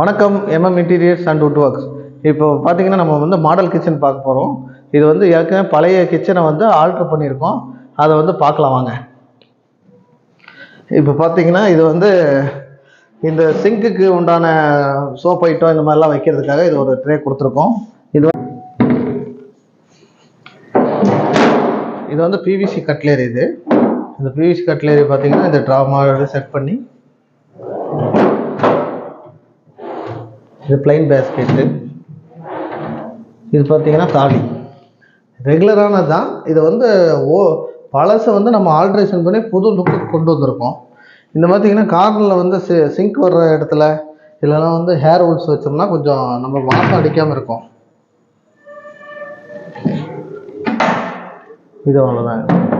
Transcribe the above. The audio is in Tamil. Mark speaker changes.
Speaker 1: வணக்கம் MM interiors and wood works இப்போ பார்த்தீங்கன்னா நம்ம வந்து மாடல் கிச்சன் பார்க்க போகிறோம் இது வந்து ஏற்கனவே பழைய கிச்சனை வந்து ஆல்ட்ரு பண்ணியிருக்கோம். அதை வந்து பார்க்கலாம் வாங்க. இப்போ பார்த்தீங்கன்னா இது வந்து இந்த சிங்க்குக்கு உண்டான சோப் ஐட்டம் இந்த மாதிரிலாம் வைக்கிறதுக்காக இது ஒரு ட்ரே கொடுத்துருக்கோம். இது இது வந்து பிவிசி கட்லேரி இது. இந்த பிவிசி கட்லேரி பார்த்தீங்கன்னா இந்த ட்ரா செட் பண்ணி இது பிளைன் பேஸ்கெட்டு இது பார்த்தீங்கன்னா தாலி. ரெகுலரானது தான் இது வந்து ஓ பழசை வந்து நம்ம ஆல்ட்ரேஷன் பண்ணி புது லுக்கு கொண்டு வந்திருக்கோம். இந்த பார்த்திங்கன்னா கார்னரில் வந்து சி சிங்க் வர்ற இடத்துல இதெல்லாம் வந்து ஹேர் ஹோல்ஸ் வச்சோம்னா கொஞ்சம் நம்ம வாசம் அடிக்காமல் இருக்கும். இது அவ்வளோதான்